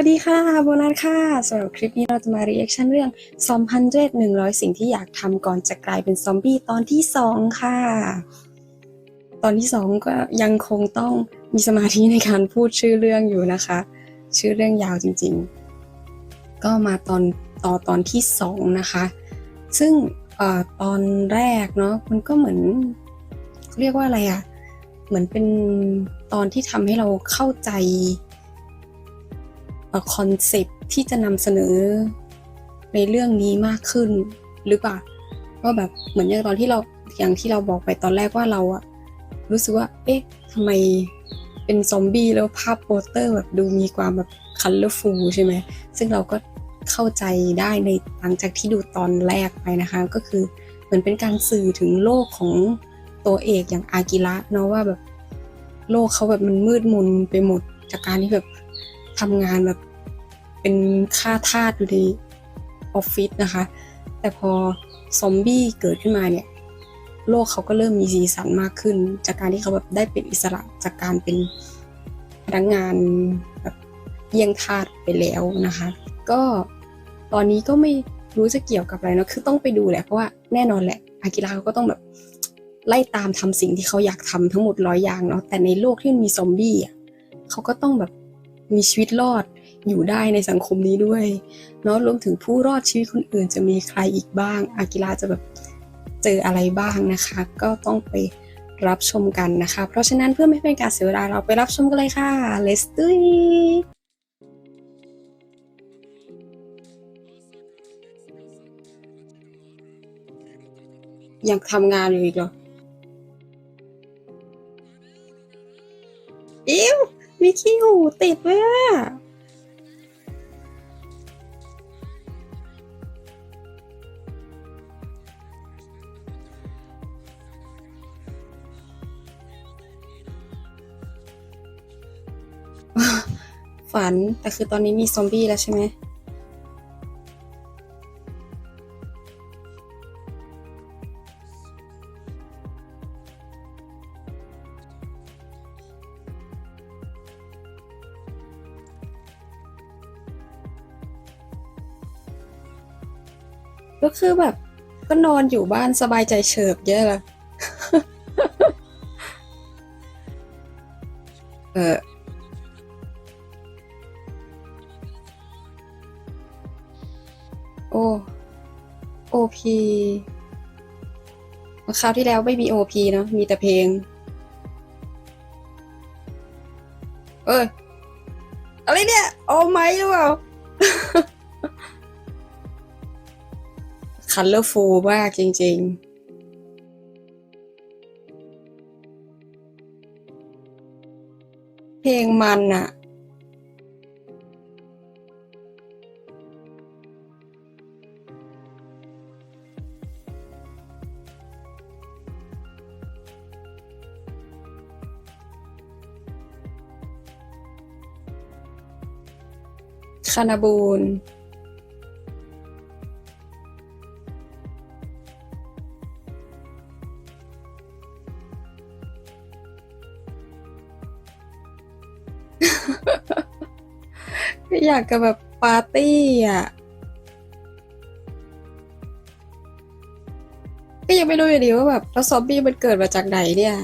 วัสดีค่ะโบนัสค่ะสำหรับคลิปนี้เราจะมา reaction เรื่องซอมพันเรหนึ่งร้อยสิ่งที่อยากทำก่อนจะกลายเป็นซอมบี้ตอนที่สองค่ะ ตอนที่สองก็ยังคงต้องมีสมาธิในการพูดชื่อเรื่องอยู่นะคะ ชื่อเรื่องยาวจริงๆ ก็มาตอนต่อตอนที่สองนะคะ ซึ่งอตอนแรกเนาะมันก็เหมือน เรียกว่าอะไรอะเหมือนเป็นตอนที่ทำให้เราเข้าใจ คอนเซปที่จะนำเสนอในเรื่องนี้มากขึ้นหรือเปล่าว่าแบบเหมือนอย่างตอนที่เราอย่างที่เราบอกไปตอนแรกว่าเราอะรู้สึกว่า เอ๊ะทำไมเป็นซอมบี้แล้วภาพโปสเตอร์แบบดูมีความแบบคัลเลอร์ฟูลใช่ไหมซึ่งเราก็เข้าใจได้ในหลังจากที่ดูตอนแรกไปนะคะ ก็คือเหมือนเป็นการสื่อถึงโลกของตัวเอกอย่างอากิระเนาะว่าแบบโลกเขาแบบมันมืดมนไปหมดจากการที่แบบ ทำงานแบบเป็นค่าทาสอยู่ในออฟฟิศนะคะ แต่พอซอมบี้เกิดขึ้นมาเนี่ย โลกเขาก็เริ่มมีสีสันมากขึ้น จากการที่เขาแบบได้เป็นอิสระจากการเป็นพนักงานแบบเยี่ยงทาสไปแล้วนะคะ ก็ตอนนี้ก็ไม่รู้จะเกี่ยวกับอะไรเนาะคือต้องไปดูแหละเพราะว่าแน่นอนแหละอากิระเขาก็ต้องแบบไล่ตามทำสิ่งที่เขาอยากทำทั้งหมดร้อยอย่างเนาะแต่ในโลกที่มันมีซอมบี้อะเขาก็ต้องแบบ มีชีวิตรอดอยู่ได้ในสังคมนี้ด้วยเนาะรวมถึงผู้รอดชีวิตคนอื่นจะมีใครอีกบ้าง อากิระจะแบบเจออะไรบ้างนะคะ ก็ต้องไปรับชมกันนะคะ เพราะฉะนั้นเพื่อไม่เป็นการเสียเวลาเราไปรับชมกันเลยค่ะ let's do it ยากทำงานอยู่อีกเหรออิว มีขี้หูติดด้วยอะฝัน แต่คือตอนนี้มีซอมบี้แล้วใช่ไหม ก็คือแบบ ก็นอนอยู่บ้านสบายใจเฉิบเยอะเลยเออโอโอพีคราวที่แล้วไม่มีโอพีเนาะมีแต่เพลง คัลเลอร์ฟูลมากจริง ๆเพลงมันอะคานาบูน อยากจะแบบปาร์ตี้อะ ก็ยังไม่รู้อยู่ดีว่าแบบแล้วซอมบี้มันเกิดมาจากไหนเนี่ย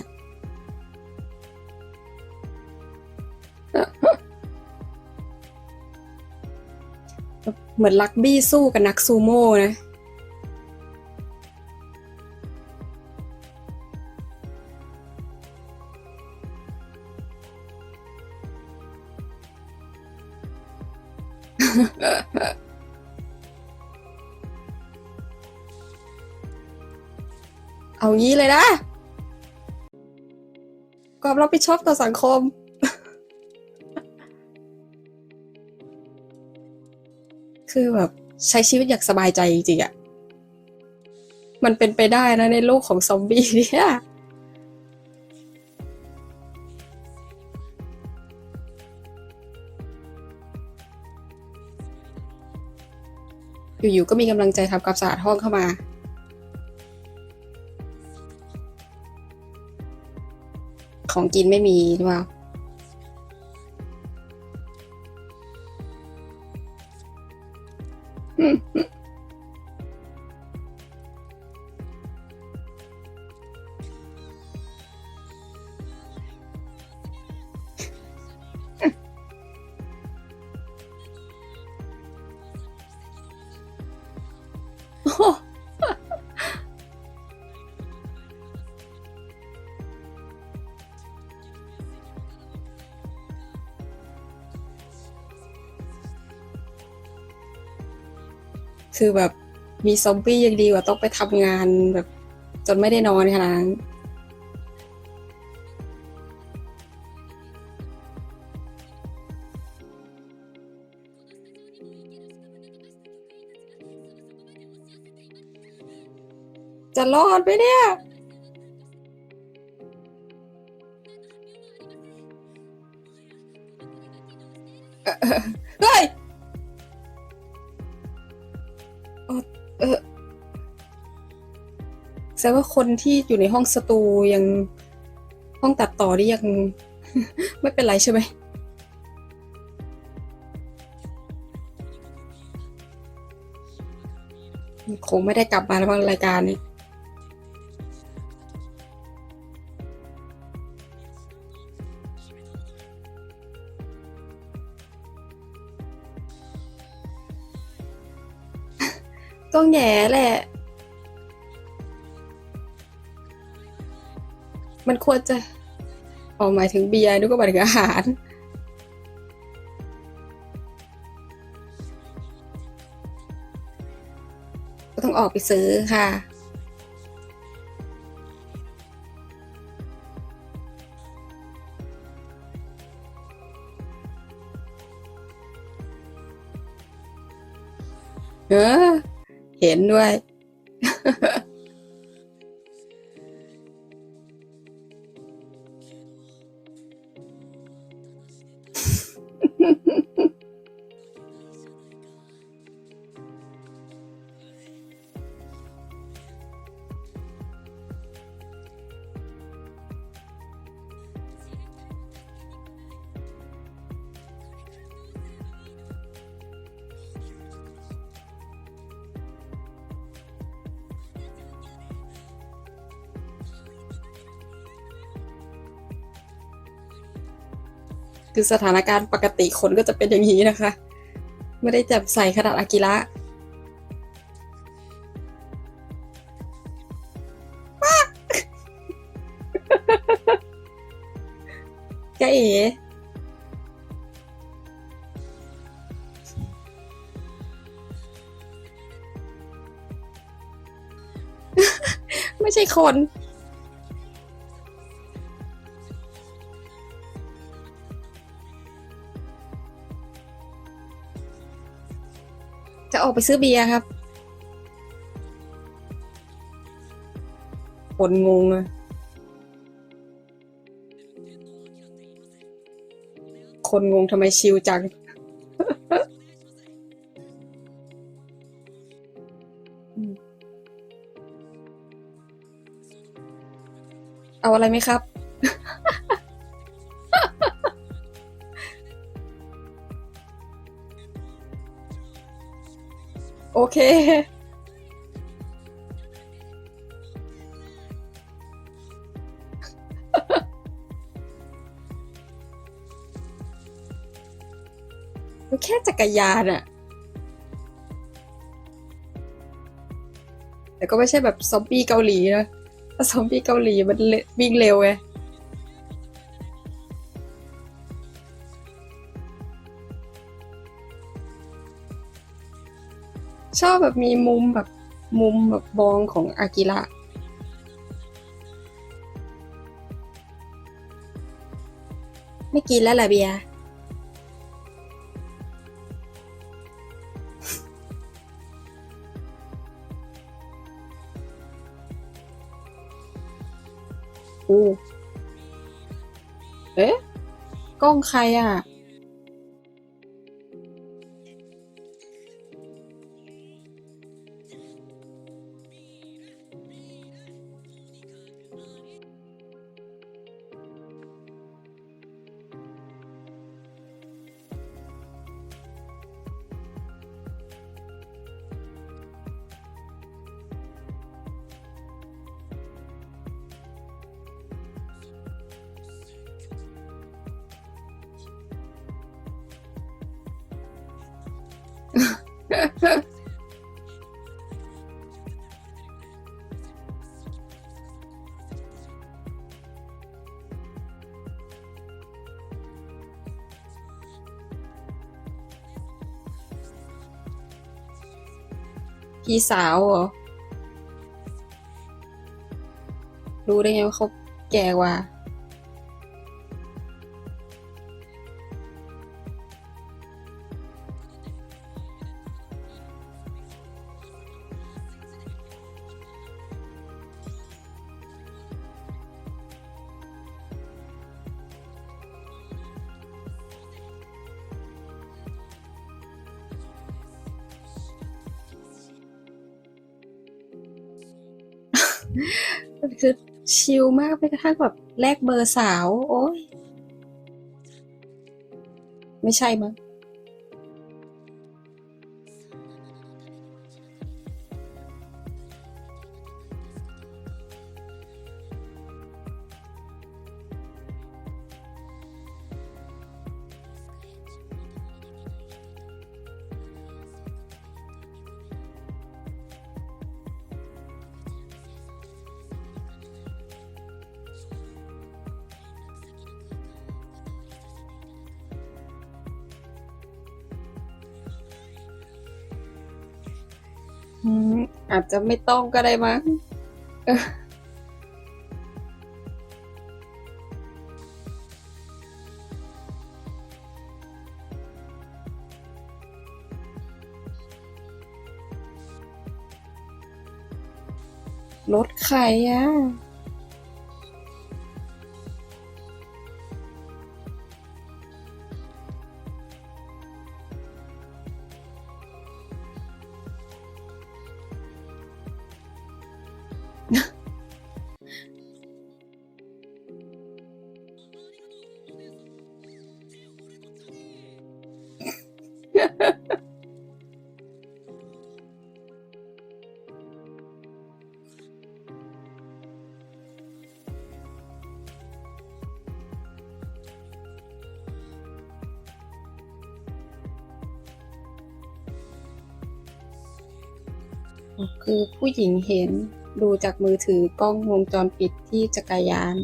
เหมือนลักบี้สู้กับนักซูโม่นะ เอางี้เลยนะ ความรับผิดชอบต่อสังคม คือแบบใช้ชีวิตอย่างสบายใจจริงๆอะมันเป็นไปได้นะในโลกของซอมบี้เนี่ยอยู่ๆก็มีกำลังใจทำความสะอาดห้องเข้ามา ของกินไม่มีหรือเปล่าโอ้ คือแบบมีซอมบี้ยังดีกว่าต้องไปทำงานแบบ จนไม่ได้นอนขนาดนั้นจะรอดไหมเนี่ย แสดงว่าคนที่อยู่ในห้องสตูยังห้องตัดต่อนี่ยัง ไม่เป็นไรใช่ไหมคงไม่ได้กลับมาแล้วบางรายการนี้ก็แง่แหละ มันควรจะออกหมายถึงเบียร์นึกว่าหมายถึงอาหาร ก็ต้องออกไปซื้อค่ะ เออ เห็นด้วย คือสถานการณ์ปกติคนก็จะเป็นอย่างนี้นะคะ ไม่ได้จับใส่ขนาดอากิระจ๊ะเอ๋ไม่ใช่คน ไปซื้อเบียร์ครับ คนงงคนงงทำไมชิวจัง เอาอะไรไหมครับ เค มันแค่จักรยานอะแต่ก็ไม่ใช่แบบซอมบี้เกาหลีนะถ้าซอมบี้เกาหลีมันเร็ววิ่งเร็วไง ชอบแบบมีมุมแบบมุมแบบบองของอากิระไม่กินแล้วแหละเบียร์อู้เอ๊ะ กล้องใครอะ พี่สาวเหรอ รู้ได้ไงว่าเขาแก่กว่า ชิลมากไปกระทั่งแบบแลกเบอร์สาว โอ้ย ไม่ใช่มั้ง อาจจะไม่ต้องก็ได้มั้งรถใครอะ คือผู้หญิงเห็นดูจากมือถือกล้องวงจรปิดที่จักรยาน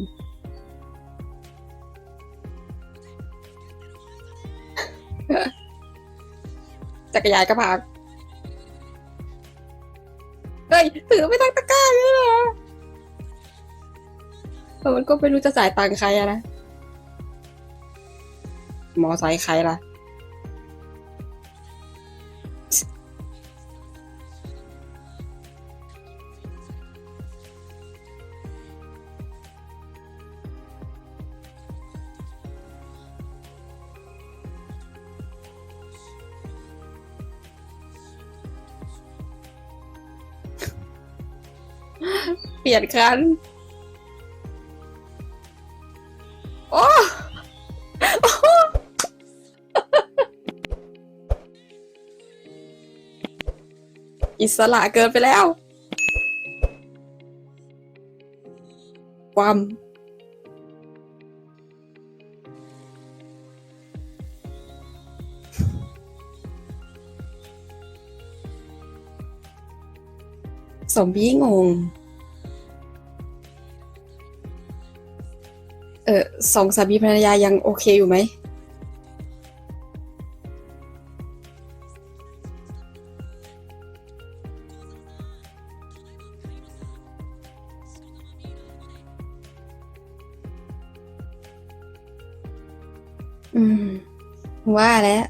จักรยานก็พังเฮ้ยถือไม่ตั้งตะกร้าเลยเหรอแต่มันก็ไม่รู้จะจ่ายตังค์ใครอะนะ มอไซค์ใครล่ะ ลี่ยนคันโอ้โอ้อิสระเกินไปแล้ว ความสมบี้งง สองสามีภรรยายังโอเคอยู่ไหมอืม ว่าแล้ว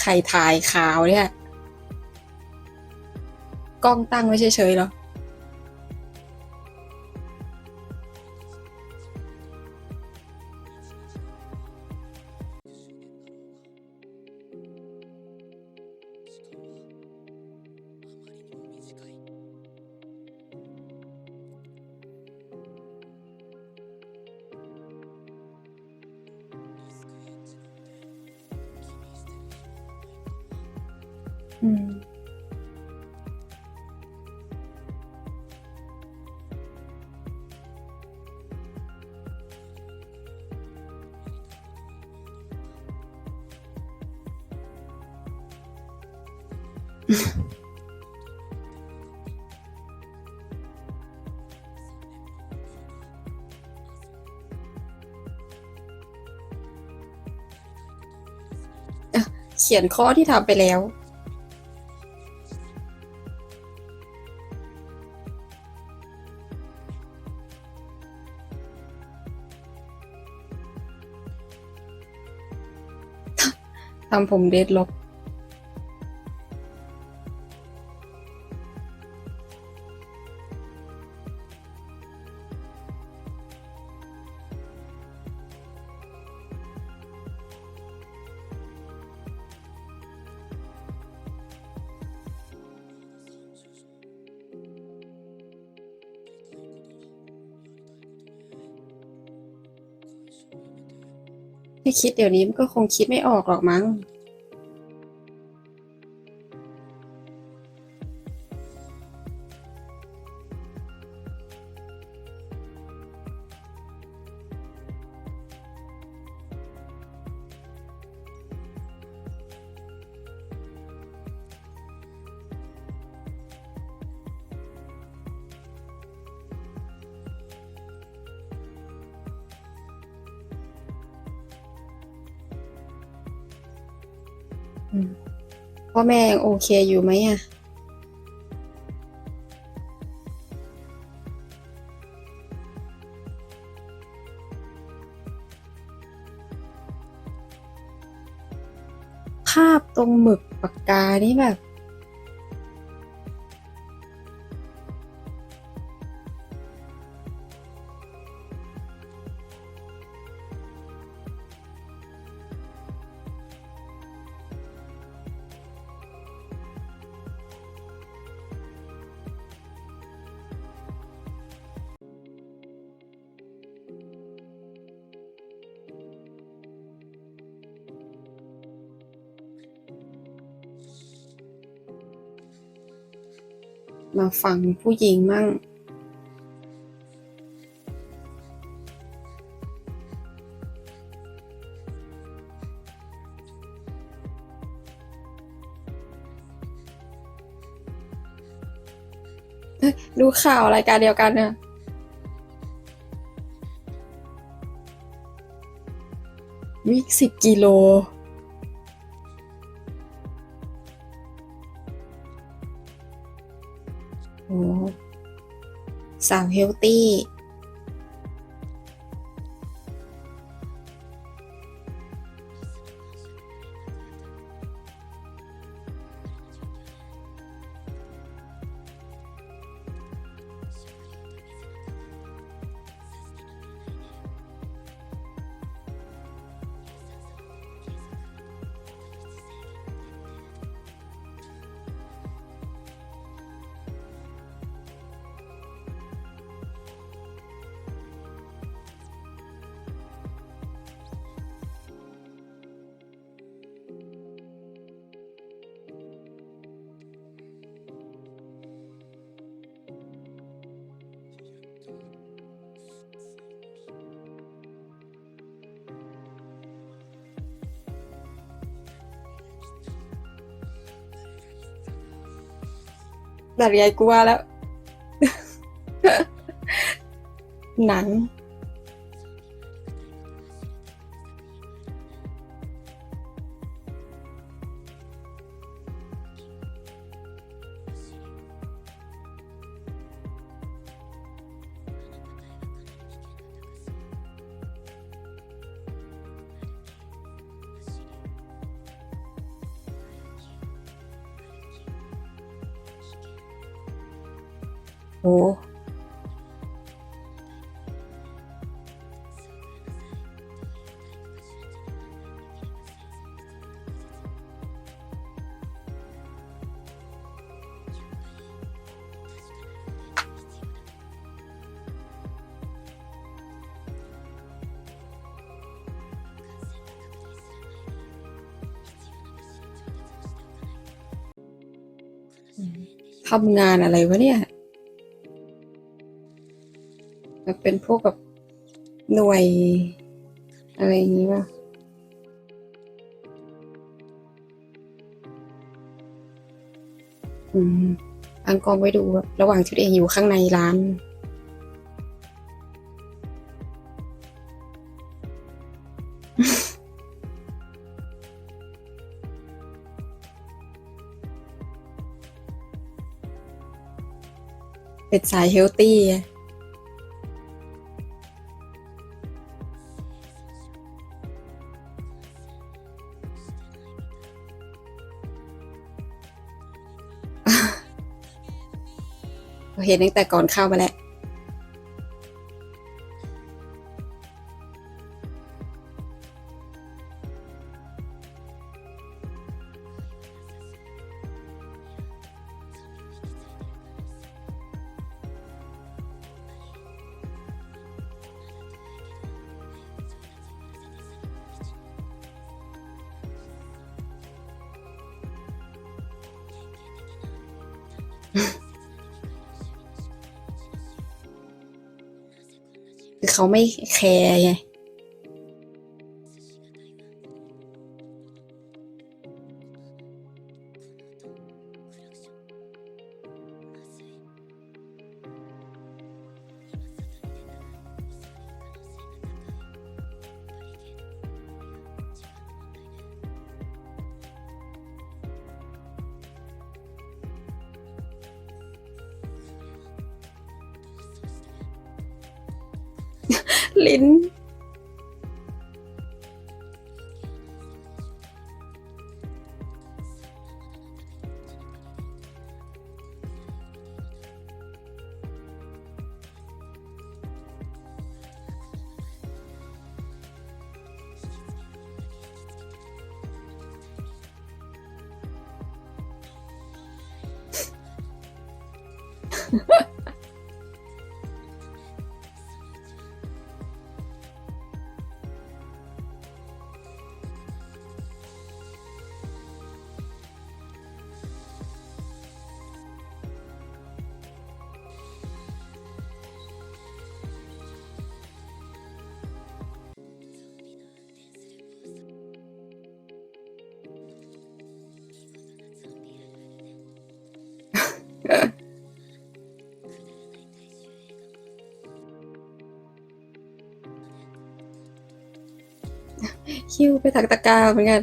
ใครถ่ายข่าวเนี่ย กล้องตั้งไม่เฉยๆหรอ เขียนข้อที่ทำไปแล้ว ทำผมเดดล็อก คิดเดี๋ยวนี้มันก็คงคิดไม่ออกหรอกมั้ง พ่อแม่ยังโอเคอยู่ไหมอะภาพตรงหมึกปากกานี่แบบ มาฟังผู้หญิงมั่ง ดูข่าวรายการเดียวกันเนี่ยวิ่งสิบกิโล ลตี้ แต่ไงกูว่าแล้ว หนัง โทำงานอะไรวะเนี่ย เป็นพวกแบบหน่วย อะไรอย่างนี้ป่ะอืมตั้งกล้องไว้ดูแบบระหว่างที่ตัวเองอยู่ข้างในร้านเป็นสายเฮลตี้ ไงเห็นตั้งแต่ก่อนเข้ามาแล้ว เขาไม่แคร์ไง คิวไปถักตะกร้าเหมือนกัน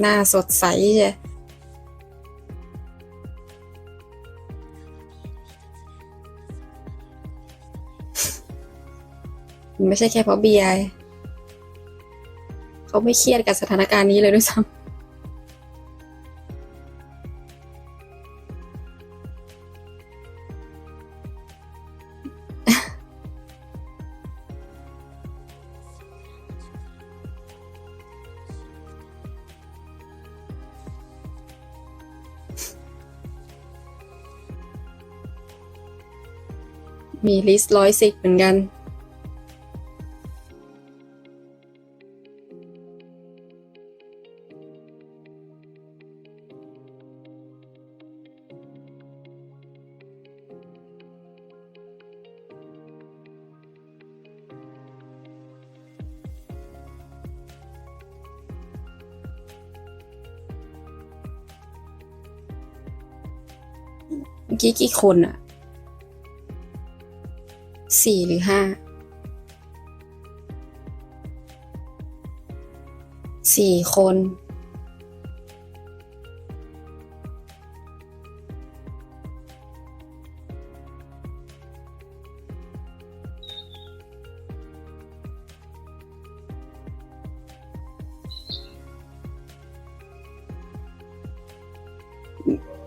หน้าสดใสใช่ ไม่ใช่แค่เพราะเบียร์เขาไม่เครียดกับสถานการณ์นี้เลยด้วยซ้ำมีลิสต์ร้อยสิบเหมือนกันี้กี่คนอะสี่หรือห้าสี่คน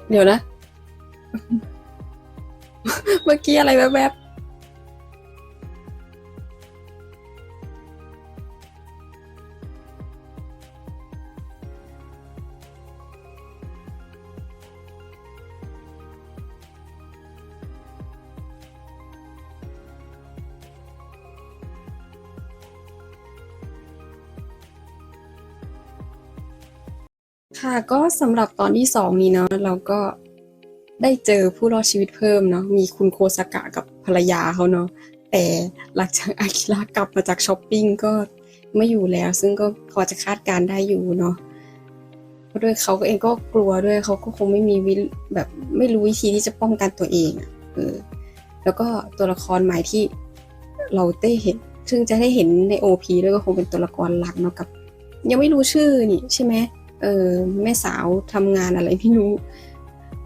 เดี๋ยวนะ เมื่อกี้อะไรแวบแบบค่ะก็สำหรับตอนที่สองนี้เนาะเราก็ ได้เจอผู้รอดชีวิตเพิ่มเนาะมีคุณโคสากะกับภรรยาเขาเนาะแต่หลังจากอากิระกลับมาจากช้อปปิ้งก็ไม่อยู่แล้ว ซึ่งก็พอจะคาดการได้อยู่เนาะเพราะด้วยเขาเองก็กลัวด้วยเขาก็คงไม่มีวิแบบไม่รู้วิธีที่จะป้องกันตัวเองอะเออแล้วก็ตัวละครใหม่ที่เราได้เห็น ซึ่งจะได้เห็นใน OP ด้วยก็คงเป็นตัวละครหลักเนาะกับ ยังไม่รู้ชื่อนี่ใช่ไหมเออแม่สาวทำงานอะไรไม่รู้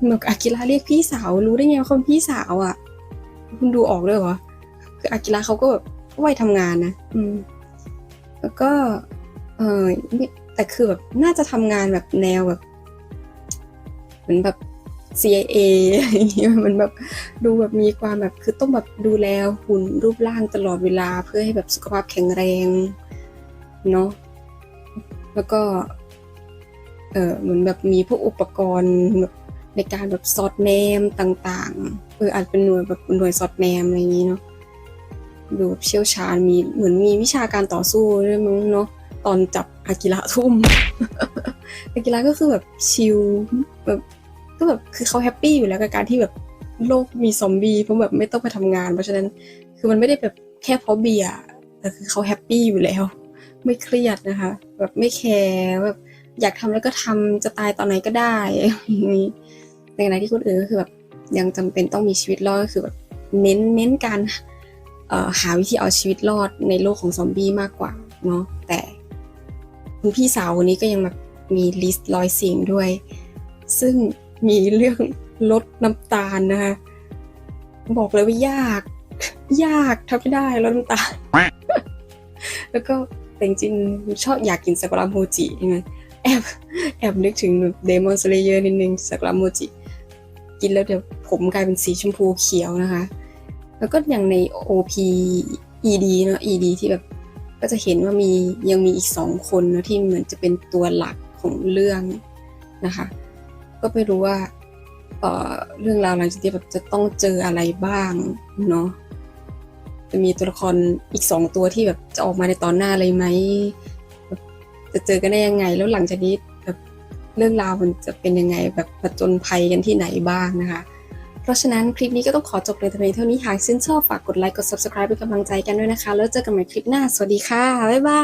หมือนกับอากิระเรียกพี่สาว รู้ได้ไงว่าเขาเป็นพี่สาวอะ่ะ คุณดูออกด้วยเหรอ คืออากิระเขาก็แบบวัยทำงานนะ อืม แล้วก็ เออแต่คือแบบน่าจะทำงานแบบแนวแบบเหมือนแบบ CIA อะไรอย่างเงี้ยมันแบบดูแบบมีความแบบคือต้องแบบดูแลหุ่นรูปร่างตลอดเวลาเพื่อให้แบบสุขภาพแข็งแรงเนาะแล้วก็ เออเหมือนแบบมีพวกอุปกรณ์แบบ ในการแบบสอดแนมต่างๆเอออาจเป็นหน่วยแบบหน่วยสอดแนมอะไรอย่างนี้เนาะดูเชี่ยวชาญมีเหมือนมีวิชาการต่อสู้ด้วยมั้งเนาะตอนจับอากิระทุ่มอากิระก็คือแบบชิลแบบก็แบบคือเขาแฮปปี้อยู่แล้วกับการที่แบบโลกมีซอมบี้เพราะแบบไม่ต้องไปทำงาน เพราะฉะนั้นคือมันไม่ได้แบบแค่เพราะเบียร์แต่คือเขาแฮปปี้อยู่แล้ว ไม่เครียดนะคะ แบบไม่แคร์แบบอยากทำแล้วก็ทำจะตายตอนไหนก็ได้อย่างนี้ ในขณะที่คนอื่นก็คือแบบยังจำเป็นต้องมีชีวิตรอดก็คือแบบเน้นเน้นการหาวิธีเอาชีวิตรอดในโลกของซอมบี้มากกว่าเนาะแต่คุณพี่สาวคนนี้ก็ยังแบบมีลิสต์ร้อยสิ่งด้วย ซึ่งมีเรื่องลดน้ำตาลนะคะบอกเลยว่ายาก ยากทำไม่ได้ลดน้ำตาล แล้วก็แต่จริงชอบอยากกินซากุระโมจิใช่ไหมแอบแอบนึกถึงเดมอนสเลเยอร์นิดนึงซากุระโมจิ กินแล้วเดี๋ยวผมกลายเป็นสีชมพูเขียวนะคะ แล้วก็อย่างใน OP ED เนอะ ED ที่แบบก็จะเห็นว่ามียังมีอีกสองคนเนะที่เหมือนจะเป็นตัวหลักของเรื่องนะคะ ก็ไม่รู้ว่าเอ่อเรื่องราวหลังจากนี้แบบจะต้องเจออะไรบ้างเนาะจะมีตัวละครอีกสองตัวที่แบบจะออกมาในตอนหน้าเลยไหมจะเจอกันได้ยังไง แล้วหลังจากนี้ เรื่องราวมันจะเป็นยังไงแบบผจญภัยกันที่ไหนบ้างนะคะ เพราะฉะนั้นคลิปนี้ก็ต้องขอจบเลยแต่เพีเท่านี้หากชื่นชอบฝากกดไลค์กด subscribe เป็นกำลังใจกันด้วยนะคะ แล้วเจอกันใหม่คลิปหน้า สวัสดีค่ะ บ๊ายบา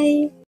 ย